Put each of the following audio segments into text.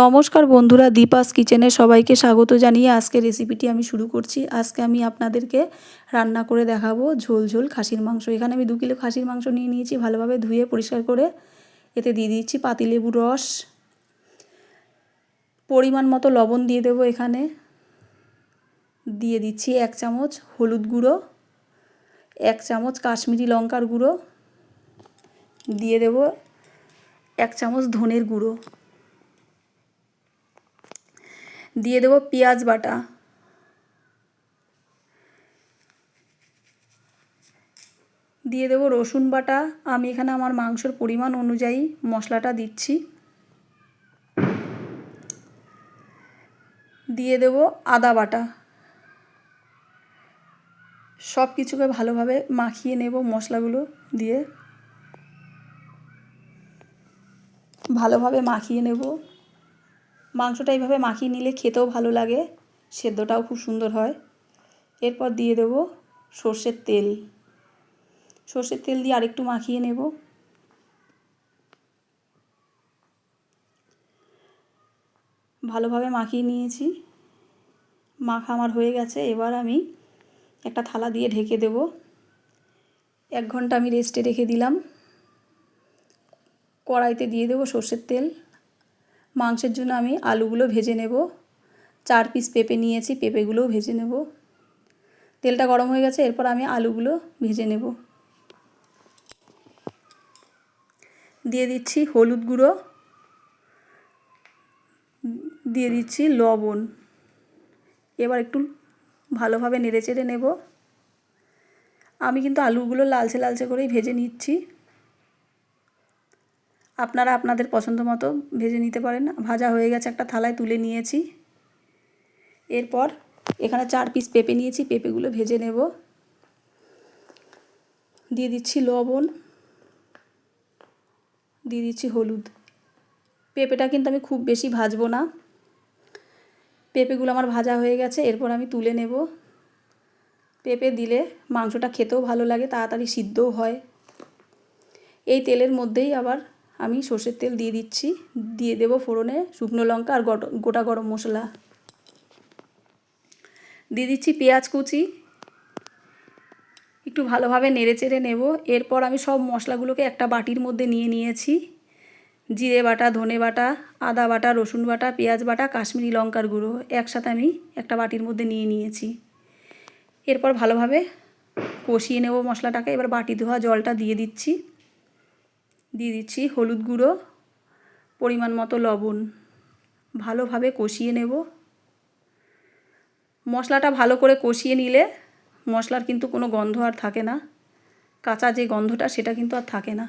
নমস্কার বন্ধুরা, দীপাস কিচেনে সবাইকে স্বাগত জানিয়ে আজকে রেসিপিটি আমি শুরু করছি। আজকে আমি আপনাদেরকে রান্না করে দেখাবো ঝোল ঝোল খাসির মাংস। এখানে আমি দু কিলো খাসির মাংস নিয়ে নিয়েছি, ভালোভাবে ধুয়ে পরিষ্কার করে এতে দিয়ে দিচ্ছি পাতিলেবু রস। পরিমাণ মতো লবণ দিয়ে দেবো এখানে। দিয়ে দিচ্ছি এক চামচ হলুদ গুঁড়ো, এক চামচ কাশ্মীরি লঙ্কার গুঁড়ো, দিয়ে দেব এক চামচ ধনের গুঁড়ো। দিয়ে দেবো পেঁয়াজ বাটা। দিয়ে দেবো রসুন বাটা। আমি এখানে আমার মাংসর পরিমাণ অনুযায়ী মশলাটা দিচ্ছি। দিয়ে দেব আদা বাটা। সব কিছুকে ভালোভাবে মাখিয়ে নেব মশলাগুলো দিয়ে। ভালোভাবে মাখিয়ে নেব। মাংসটা এইভাবে মাখিয়ে নিলে খেতেও ভালো লাগে, সেদ্ধটাও খুব সুন্দর হয়। এরপর দিয়ে দেবো সর্ষের তেল। সর্ষের তেল দিয়ে আরেকটু মাখিয়ে নেব। ভালোভাবে মাখিয়ে নিয়েছি। মাখা আমার হয়ে গেছে, এবার আমি একটা থালা দিয়ে ঢেকে দেব। এক ঘণ্টা আমি রেস্টে রেখে দিলাম। কড়াইতে দিয়ে দেবো সর্ষের তেল। মাংসের জন্য আমি আলুগুলো ভেজে নেব। চার পিস পেঁপে নিয়েছি, পেঁপেগুলোও ভেজে নেব। তেলটা গরম হয়ে গেছে, এরপর আমি আলুগুলো ভেজে নেব। দিয়ে দিচ্ছি হলুদ গুঁড়ো। দিয়ে দিচ্ছি লবণ। এবার একটু ভালোভাবে নেড়ে চেড়ে নেব। আমি কিন্তু আলুগুলো লালচে লালচে করেই ভেজে নিচ্ছি। আপনারা আপনাদের পছন্দ মতো ভেজে নিতে পারেন। ভাজা হয়ে গেছে একটা থালায় তুলে নিয়েছি। এরপর এখানে চার পিস পেঁপে নিয়েছি। পেঁপেগুলো ভেজে নেব। দিয়ে দিচ্ছি লবণ। দিয়ে দিচ্ছি হলুদ। পেঁপেটা কিন্তু আমি খুব বেশি ভাজবো না। পেঁপেগুলো আমার ভাজা হয়ে গেছে। এরপর আমি তুলে নেব। পেঁপে দিলে মাংসটা খেতেও ভালো লাগে, তাড়াতাড়ি সিদ্ধও হয়। এই তেলের মধ্যেই আবার আমি সর্ষের তেল দিয়ে দিচ্ছি। দিয়ে দেবো ফোড়নে শুকনো লঙ্কা আর গোটা গরম মশলা। দিয়ে দিচ্ছি পেঁয়াজ কুচি। একটু ভালোভাবে নেড়ে চেড়ে নেব। এরপর আমি সব মশলাগুলোকে একটা বাটির মধ্যে নিয়ে নিয়েছি। জিরে বাটা, ধনে বাটা, আদা বাটা, রসুন বাটা, পেঁয়াজ বাটা, কাশ্মীরি লঙ্কার গুঁড়ো একসাথে আমি একটা বাটির মধ্যে নিয়ে নিয়েছি। এরপর ভালোভাবে কষিয়ে নেব মশলাটাকে। এবার বাটি ধোয়া জলটা দিয়ে দিচ্ছি। দিয়ে দিচ্ছি হলুদ গুঁড়ো, পরিমাণ মতো লবণ। ভালোভাবে কষিয়ে নেব। মশলাটা ভালো করে কষিয়ে নিলে মশলার কিন্তু কোনো গন্ধ আর থাকে না। কাঁচা যে গন্ধটা সেটা কিন্তু আর থাকে না।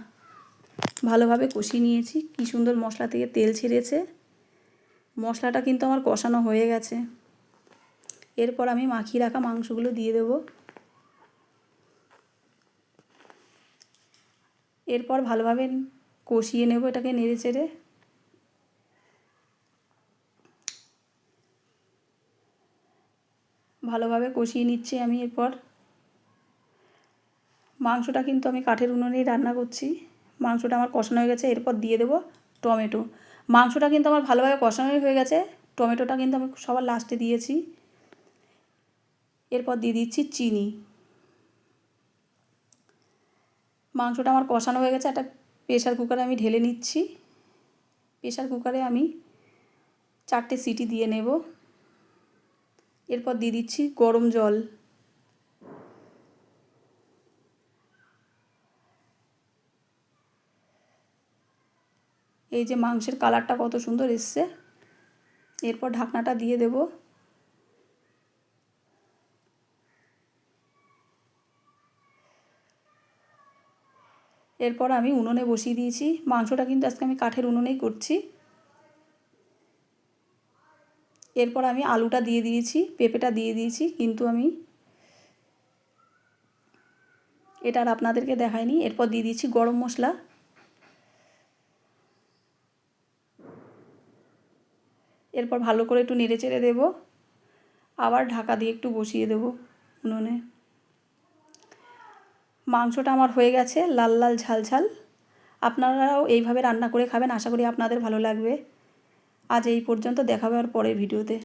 ভালোভাবে কষিয়ে নিয়েছি। কী সুন্দর মশলা থেকে তেল ছেড়েছে। মশলাটা কিন্তু আমার কষানো হয়ে গেছে। এরপর আমি মাখিয়ে রাখা মাংসগুলো দিয়ে দেব। এরপর ভালোভাবে কষিয়ে নেব এটাকে নেড়ে চেড়ে। ভালোভাবে কষিয়ে নিচ্ছি আমি এরপর। মাংসটা কিন্তু আমি কাঠের উনুনেই রান্না করছি। মাংসটা আমার কষানো হয়ে গেছে, এরপর দিয়ে দেবো টমেটো। মাংসটা কিন্তু আমার ভালোভাবে কষানোই হয়ে গেছে, টমেটোটা কিন্তু আমি সবার লাস্টে দিয়েছি। এরপর দিয়ে দিচ্ছি চিনি। মাংসটা আমার কষানো হয়ে গেছে, একটা প্রেশার কুকারে আমি ঢেলে নিচ্ছি। প্রেশার কুকারে আমি চারটে সিটি দিয়ে নেব। এরপর দিয়ে দিচ্ছি গরম জল। এই যে মাংসের কালারটা কত সুন্দর এসছে। এরপর ঢাকনাটা দিয়ে দেব। এরপর আমি উনুনে বসিয়ে দিয়েছি। মাংসটা কিন্তু আজকে আমি কাঠের উনুনেই করছি। এরপর আমি আলুটা দিয়ে দিয়েছি, পেঁপেটা দিয়ে দিয়েছি, কিন্তু আমি এটা আর আপনাদেরকে দেখাইনি। এরপর দিয়ে দিয়েছি গরম মশলা। এরপর ভালো করে একটু নেড়ে চেড়ে দেবো। আবার ঢাকা দিয়ে একটু বসিয়ে দেবো উনুনে। মাংসটা আমার হয়ে গেছে, লাল লাল ঝাল ঝাল। আপনারাও এইভাবে রান্না করে খাবেন, আশা করি আপনাদের ভালো লাগবে। আজ এই পর্যন্ত দেখাবে আর পরের ভিডিওতে।